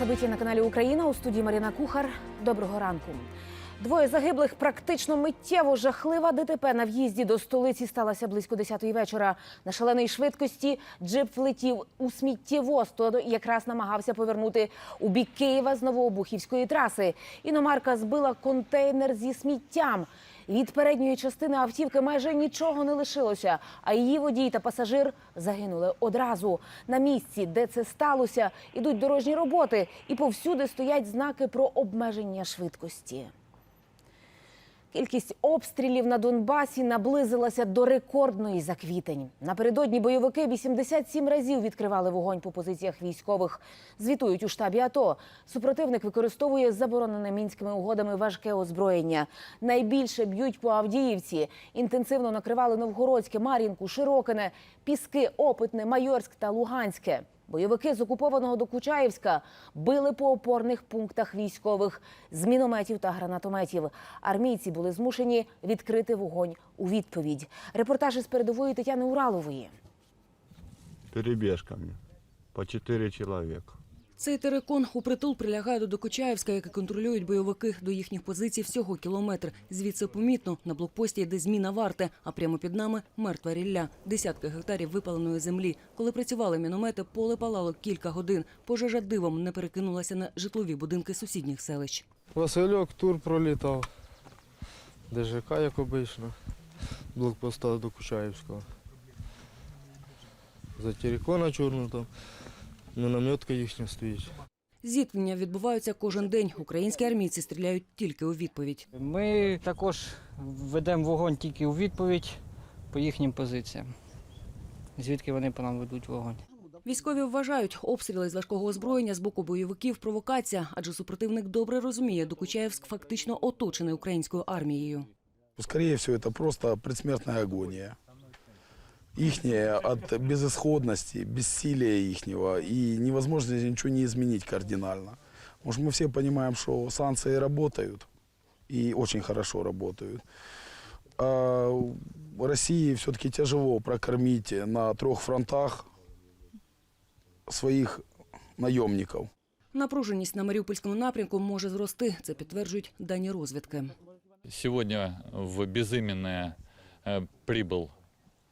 Це собиття на каналі Україна у студії Маріна Кухар. Доброго ранку. Двоє загиблих практично миттєво жахлива ДТП на в'їзді до столиці сталася близько 10-ї вечора. На шаленій швидкості джип влетів у сміттєвоз, то якраз намагався повернути у бік Києва з Новообухівської траси. Іномарка збила контейнер зі сміттям. Від передньої частини автівки майже нічого не лишилося, а її водій та пасажир загинули одразу. На місці, де це сталося, ідуть дорожні роботи, і повсюди стоять знаки про обмеження швидкості. Кількість обстрілів на Донбасі наблизилася до рекордної за квітень. Напередодні бойовики 87 разів відкривали вогонь по позиціях військових. Звітують у штабі АТО. Супротивник використовує заборонене мінськими угодами важке озброєння. Найбільше б'ють по Авдіївці. Інтенсивно накривали Новгородське, Мар'їнку, Широкине, Піски, Опитне, Майорськ та Луганське. Бойовики з окупованого Докучаївська били по опорних пунктах військових з мінометів та гранатометів. Армійці були змушені відкрити вогонь у відповідь. Репортаж із передової Тетяни Уралової. перебежками по 4 человека. Цей терекон у притул прилягає до Докучаєвська, який контролюють бойовики до їхніх позицій всього кілометр. Звідси помітно на блокпості йде зміна варти, а прямо під нами мертва рілля. Десятки гектарів випаленої землі. Коли працювали міномети, поле палало кілька годин. Пожежа дивом не перекинулася на житлові будинки сусідніх селищ. Васильок тур пролітав. ДЖК, як обично. Блокпоста до Кучаївського. За Терекона чорну там. Мінометка їхня стоїть. Зіткнення відбуваються кожен день. Українські армійці стріляють тільки у відповідь. Ми також ведемо вогонь тільки у відповідь по їхнім позиціям. Звідки вони по нам ведуть вогонь? Військові вважають, обстріли з важкого озброєння з боку бойовиків провокація, адже супротивник добре розуміє, Докучаєвськ фактично оточений українською армією. Скорее всего, это просто предсмертная агония. Ихняя от безысходности, бессилия ихнего и невозможности ничего не изменить кардинально. Потому что мы все понимаем, что санкции работают и очень хорошо работают. А России все-таки тяжело прокормить на трех фронтах своих наемников. Напруженість на Маріупольському напрямку може зрости. Це підтверджують дані розвідки. Сегодня в Безыменное э, прибыл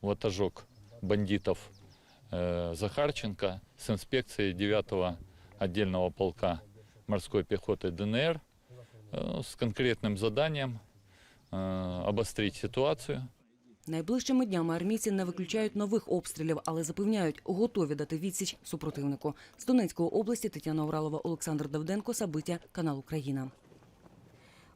ватажок бандитов э, Захарченко с инспекцией 9-го отдельного полка морской пехоты ДНР э, с конкретным заданием э, обострить ситуацию, Найближчими днями армійці не виключають нових обстрілів, але запевняють, готові дати відсіч супротивнику. З Донецької області Тетяна Уралова, Олександр Давденко, Сабиття, канал Україна.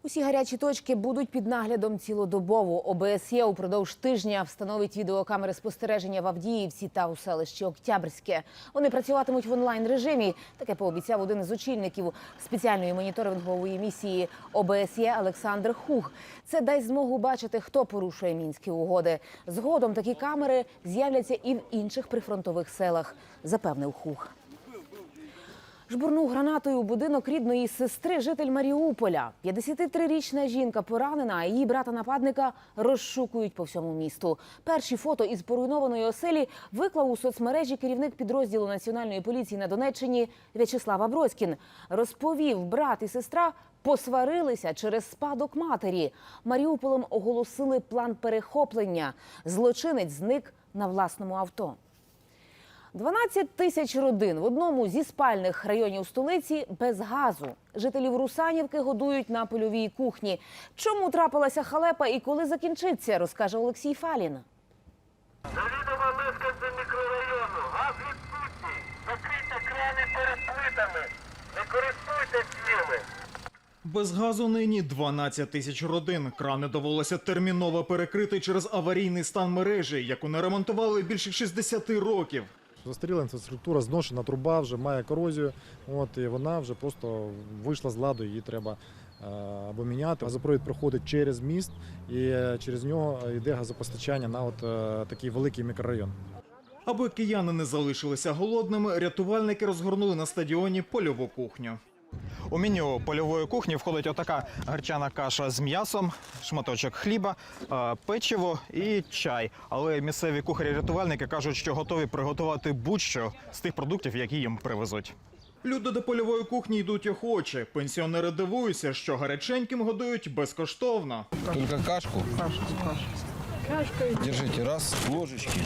Усі гарячі точки будуть під наглядом цілодобово. ОБСЄ упродовж тижня встановить відеокамери спостереження в Авдіївці та у селищі Октябрське. Вони працюватимуть в онлайн режимі. Таке пообіцяв один із очільників спеціальної моніторингової місії ОБСЄ Олександр Хух. Це дасть змогу бачити, хто порушує мінські угоди. Згодом такі камери з'являться і в інших прифронтових селах, запевнив Хух. Жбурнув гранатою у будинок рідної сестри житель Маріуполя. 53-річна жінка поранена, а її брата-нападника розшукують по всьому місту. Перші фото із поруйнованої оселі виклав у соцмережі керівник підрозділу національної поліції на Донеччині В'ячеслав Аброськін. Розповів, брат і сестра посварилися через спадок матері. Маріуполем оголосили план перехоплення. Злочинець зник на власному авто. 12 тисяч родин в одному зі спальних районів столиці без газу. Жителів Русанівки годують на польовій кухні. Чому трапилася халепа і коли закінчиться, розкаже Олексій Фалін. Завідомо мешканцям мікрорайону. Газ відсутній. Закрийте крани перед плитами. Не користуйтесь ними. Без газу нині 12 тисяч родин. Крани довелося терміново перекрити через аварійний стан мережі, яку не ремонтували більше 60 років. Застаріла інфраструктура, зношена труба вже має корозію. От і вона вже просто вийшла з ладу. Її треба е, або міняти. Газопровід проходить через міст, і е, через нього йде газопостачання на от е, такий великий мікрорайон. Аби кияни не залишилися голодними, рятувальники розгорнули на стадіоні польову кухню. У меню польової кухні входить отака гарчана каша з м'ясом, шматочок хліба, е, печиво і чай. Але місцеві кухарі-рятувальники кажуть, що готові приготувати будь-що з тих продуктів, які їм привезуть. Люди до польової кухні йдуть охоче. Пенсіонери дивуються, що гаряченьким годують безкоштовно. Только кашку. Держите, раз, ложечки.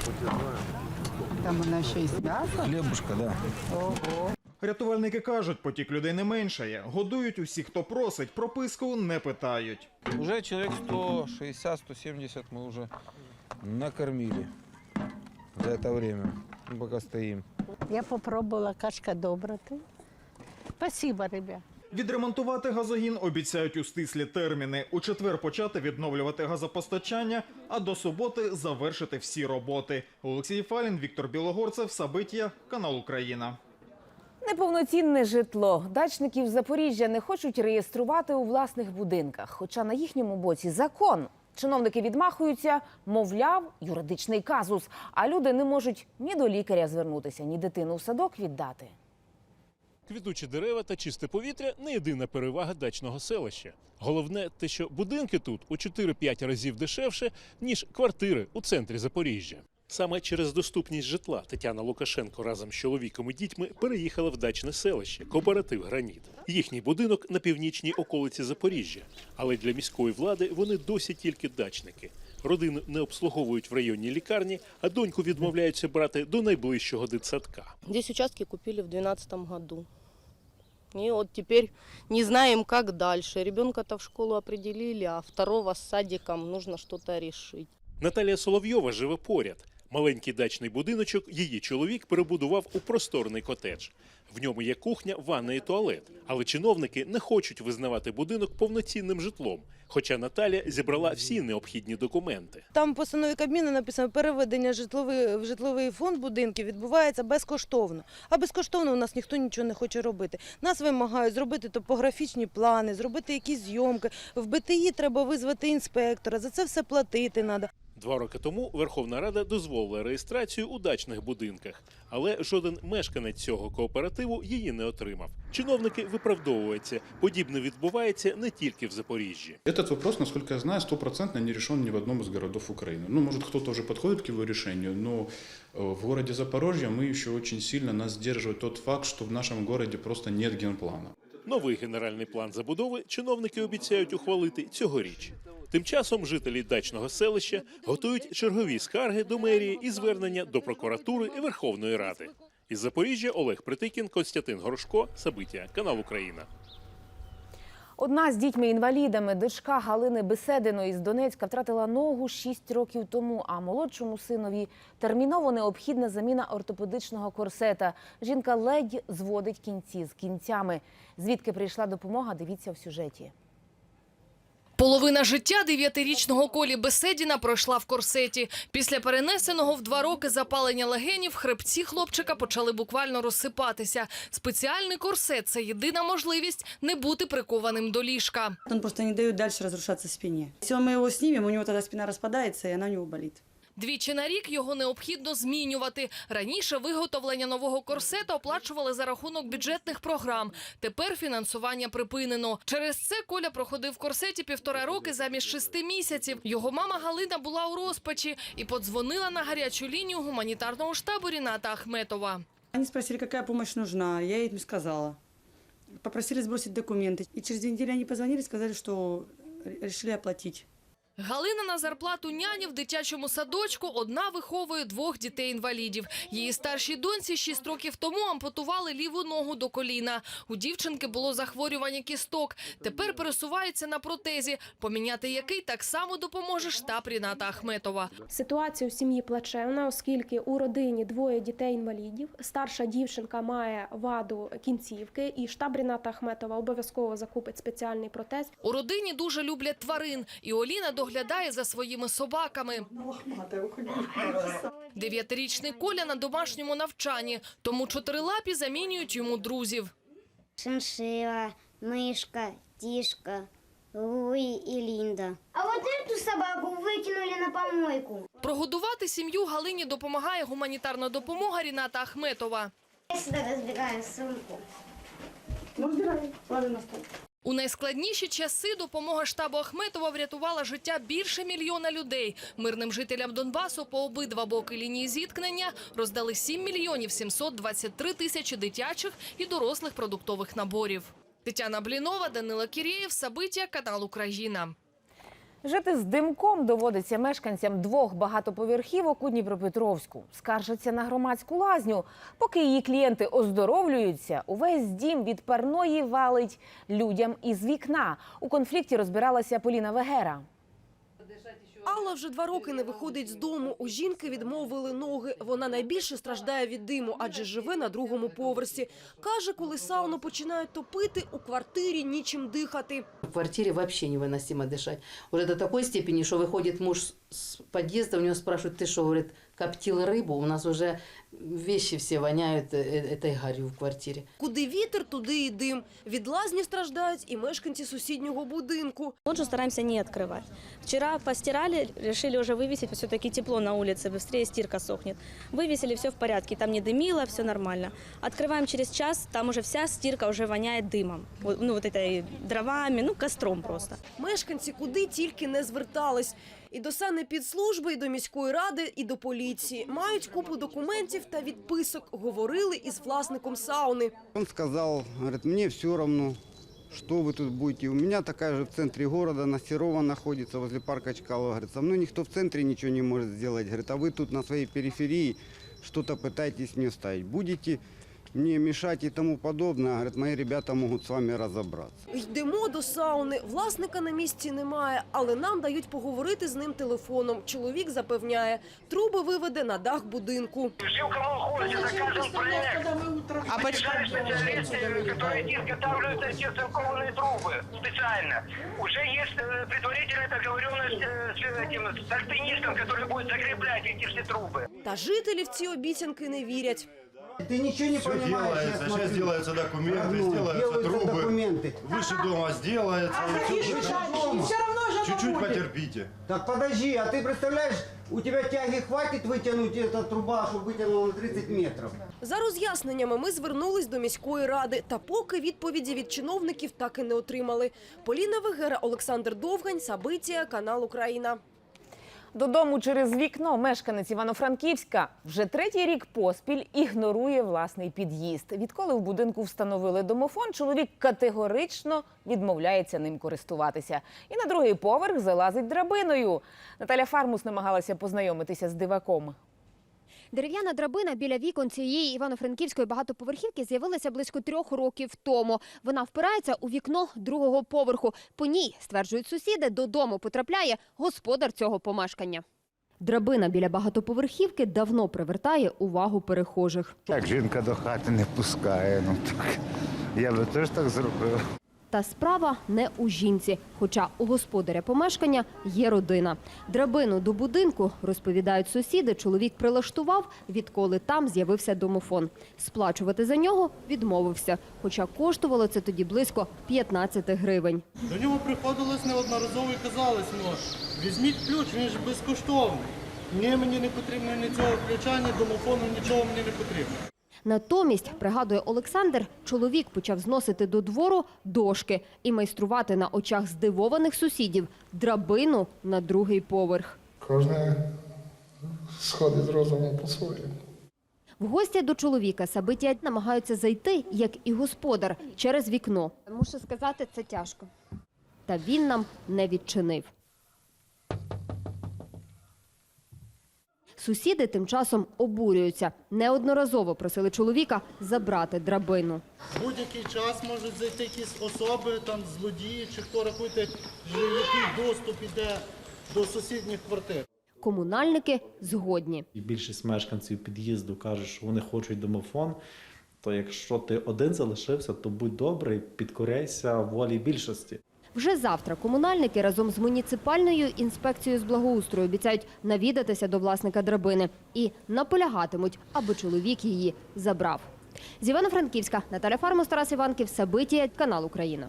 Там вона ще й з м'ясом. Хлебушка, да. Рятувальники кажуть, потік людей не меншає. Годують усі, хто просить, прописку не питають. Уже человек 160-170 мы уже накормили за это время, пока стоим. Я попробувала, кашка добра. Ти. Спасибо, ребят. Відремонтувати газогін обіцяють у стислі терміни. У четвер почати відновлювати газопостачання, а до суботи завершити всі роботи. Олексій Фалін, Віктор Білогорцев, Сабиття, канал Україна. Неповноцінне житло. Дачників Запоріжжя не хочуть реєструвати у власних будинках. Хоча на їхньому боці закон. Чиновники відмахуються, мовляв, юридичний казус. А люди не можуть ні до лікаря звернутися, ні дитину в садок віддати. Квітучі дерева та чисте повітря не єдина перевага дачного селища. Головне те, що будинки тут у 4-5 разів дешевше, ніж квартири у центрі Запоріжжя. Саме через доступність житла Тетяна Лукашенко разом з чоловіком і дітьми переїхала в дачне селище кооператив Граніт. Їхній будинок на північній околиці Запоріжжя. Але для міської влади вони досі тільки дачники. Родину не обслуговують в районній лікарні, а доньку відмовляються брати до найближчого дитсадка. Здесь участки купили в 2012 году. И вот теперь не знаем, как дальше. Ребенка-то в школу определили, а второго с садиком нужно что-то решить. Наталія Соловйова живе поряд. Маленький дачний будиночок її чоловік перебудував у просторний котедж. В ньому є кухня, ванна і туалет. Але чиновники не хочуть визнавати будинок повноцінним житлом. Хоча Наталія зібрала всі необхідні документи. Там постанові Кабміну написано, переведення житловий, в житловий фонд будинків відбувається безкоштовно. А безкоштовно у нас ніхто нічого не хоче робити. Нас вимагають зробити топографічні плани, зробити якісь зйомки. В БТІ треба визвати інспектора, за це все платити треба. Два роки тому Верховна Рада дозволила реєстрацію у дачних будинках, але жоден мешканець цього кооперативу її не отримав. Чиновники виправдовуються. Подібне відбувається не тільки в Запоріжжі. Этот вопрос, насколько я знаю, стопроцентно не решен ни в одном из городов Украины. Ну, может, кто-то уже подходит к его решению, но э, в городе Запорожье мы еще очень сильно нас сдерживает тот факт, что в нашем городе просто нет генплана. Новий генеральний план забудови чиновники обіцяють ухвалити цьогоріч. Тим часом жителі дачного селища готують чергові скарги до мерії і звернення до прокуратури і Верховної Ради. Із Запоріжжя Олег Притикін, Костянтин Горошко, Сабиття, канал Україна. Одна з дітьми-інвалідами, дочка Галини Бесединої з Донецька, втратила ногу 6 років тому, а молодшому синові терміново необхідна заміна ортопедичного корсета. Жінка ледь зводить кінці з кінцями. Звідки прийшла допомога, дивіться в сюжеті. Половина життя дев'ятирічного Колі Беседіна пройшла в корсеті. Після перенесеного в два роки запалення легенів хребці хлопчика почали буквально розсипатися. Спеціальний корсет – це єдина можливість не бути прикованим до ліжка. Він просто не дає далі розрушатися спині. Якщо ми його знімемо, у нього тоді спина розпадається, і вона у нього болит. Двічі на рік його необхідно змінювати. Раніше виготовлення нового корсета оплачували за рахунок бюджетних програм. Тепер фінансування припинено. Через це Коля проходив в корсеті півтора роки замість шести місяців. Його мама Галина була у розпачі і подзвонила на гарячу лінію гуманітарного штабу Ріната Ахметова. Они спросили, какая помощь нужна. Я им сказала. Попросили сбросить документы. И через две недели они позвонили, сказали, что решили оплатить. Галина на зарплату няні в дитячому садочку одна виховує двох дітей-інвалідів. Її старшій доньці шість років тому ампутували ліву ногу до коліна. У дівчинки було захворювання кісток. Тепер пересувається на протезі, поміняти який так само допоможе штаб Ріната Ахметова. Ситуація у сім'ї плачевна, оскільки у родині двоє дітей-інвалідів. Старша дівчинка має ваду кінцівки, і штаб Ріната Ахметова обов'язково закупить спеціальний протез. У родині дуже люблять тварин, і Оліна доглядає за своїми собаками. Дев'ятирічний Коля на домашньому навчанні, тому чотирилапі замінюють йому друзів. Шиншила, мишка, тішка, Луї і Лінда. А от цю собаку викинули на помойку. Прогодувати сім'ю Галині допомагає гуманітарна допомога Ріната Ахметова. Я сюди розбираю сумку. Ну, разбирай, ложи на стол. У найскладніші часи допомога штабу Ахметова врятувала життя більше мільйона людей. Мирним жителям Донбасу по обидва боки лінії зіткнення роздали 7 мільйонів 723 тисячі дитячих і дорослих продуктових наборів. Тетяна Блінова, Данила Кірєєв, Сабиття, канал Україна. Жити з димком доводиться мешканцям двох багатоповерхівок у Дніпропетровську. Скаржаться на громадську лазню. Поки її клієнти оздоровлюються, увесь дім від парної валить людям із вікна. У конфлікті розбиралася Поліна Вегера. Алла вже два роки не виходить з дому. У жінки відмовили ноги. Вона найбільше страждає від диму, адже живе на другому поверсі. Каже, коли сауну починають топити, у квартирі нічим дихати. В квартире вообще невыносимо дышать. Уже до такой степени, что выходит муж с- с подъезда, у него спрашивают, ты что, говорит, коптил рыбу? У нас уже вещи все воняют э, э, этой гарью в квартире. Куди вітер, туди і дим. Від лазні страждають і мешканці сусіднього будинку. Лоджию стараемся не открывать. Вчера постирали, решили уже вывесить, все-таки тепло на улице, быстрее стирка сохнет. Вывесили, все в порядке, там не дымило, все нормально. Открываем через час, там уже вся стирка уже воняет дымом. Вот, Ну вот этой дровами, ну костром просто. Мешканці куди тільки не звертались. І до санепідслужби, і до міської ради, і до поліції. Мають купу документів та відписок. Говорили із власником сауни. Он сказал, говорит, мне все равно, что вы тут будете. У меня такая же в центре города, на Серова находится, возле парка Чкалова. Говорит, со мной никто в центре ничего не может сделать. Говорит, а вы тут на своей периферии что-то пытаетесь мне ставить. Будете мне мешать и тому подобное, говорит, мои ребята могут с вами разобраться. Йдемо до сауни. Власника на місці немає, але нам дають поговорити з ним телефоном. Чоловік запевняє, труби виведе на дах будинку. Жил в колхозе, закажем проект. А почему? специалисты, которые изготавливают эти церковные трубы специально. Уже есть э, предварительная договоренность э, с этим с альпинистом, который будет закреплять эти все трубы. Та жителі в ці обіцянки не вірять. Ты ничего не Все понимаешь, делается, я сейчас смотрю. делаются документы, Равно, сделаются делаются трубы. документы. Выше дома сделается. и всё будет. Чуть-чуть потерпите. Так подожди, а ты представляешь, у тебя тяги хватит вытянуть эта труба, чтобы вытянула на 30 метров? За роз'ясненнями ми звернулись до міської ради, та поки відповіді від чиновників так і не отримали. Поліна Вегера, Олександр Довгань, Сабитія, канал Україна. Додому через вікно мешканець Івано-Франківська вже третій рік поспіль ігнорує власний під'їзд. Відколи в будинку встановили домофон, чоловік категорично відмовляється ним користуватися. І на другий поверх залазить драбиною. Наталя Фармус намагалася познайомитися з диваком. Дерев'яна драбина біля вікон цієї івано-франківської багатоповерхівки з'явилася близько трьох років тому. Вона впирається у вікно другого поверху. По ній, стверджують сусіди, додому потрапляє господар цього помешкання. Драбина біля багатоповерхівки давно привертає увагу перехожих. Як жінка до хати не пускає, ну так я би теж так зробив. Та справа не у жінці, хоча у господаря помешкання є родина. Драбину до будинку, розповідають сусіди, чоловік прилаштував, відколи там з'явився домофон. Сплачувати за нього відмовився, хоча коштувало це тоді близько 15 гривень. До нього приходилось неодноразово і казалось, ну, візьміть ключ, він ж безкоштовний. Ні, мені не потрібно ні цього ключа, ні домофону, нічого мені не потрібно. Натомість, пригадує Олександр, чоловік почав зносити до двору дошки і майструвати на очах здивованих сусідів драбину на другий поверх. Кожне сходить з розуму по-своєму. В гості до чоловіка Сабиття намагаються зайти, як і господар, через вікно. Мушу сказати, це тяжко. Та він нам не відчинив. Сусіди тим часом обурюються. Неодноразово просили чоловіка забрати драбину. Будь-який час можуть зайти якісь особи, там злодії, чи хто рахуйте, який доступ іде до сусідніх квартир. Комунальники згодні. І більшість мешканців під'їзду кажуть, що вони хочуть домофон. То якщо ти один залишився, то будь добрий, підкоряйся волі більшості. Вже завтра комунальники разом з муніципальною інспекцією з благоустрою обіцяють навідатися до власника драбини і наполягатимуть, аби чоловік її забрав. З Івано-Франківська Наталя Фармус, Тарас Іванків, Сабитія, канал Україна.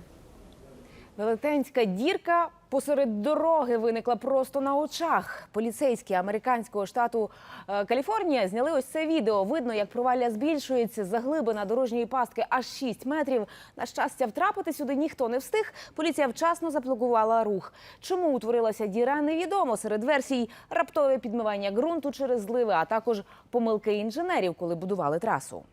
Велетенська дірка посеред дороги виникла просто на очах. Поліцейські американського штату е, Каліфорнія зняли ось це відео. Видно, як провалля збільшується, заглибина дорожньої пастки аж 6 метрів. На щастя, втрапити сюди ніхто не встиг. Поліція вчасно заблокувала рух. Чому утворилася діра, невідомо. Серед версій раптове підмивання ґрунту через зливи, а також помилки інженерів, коли будували трасу.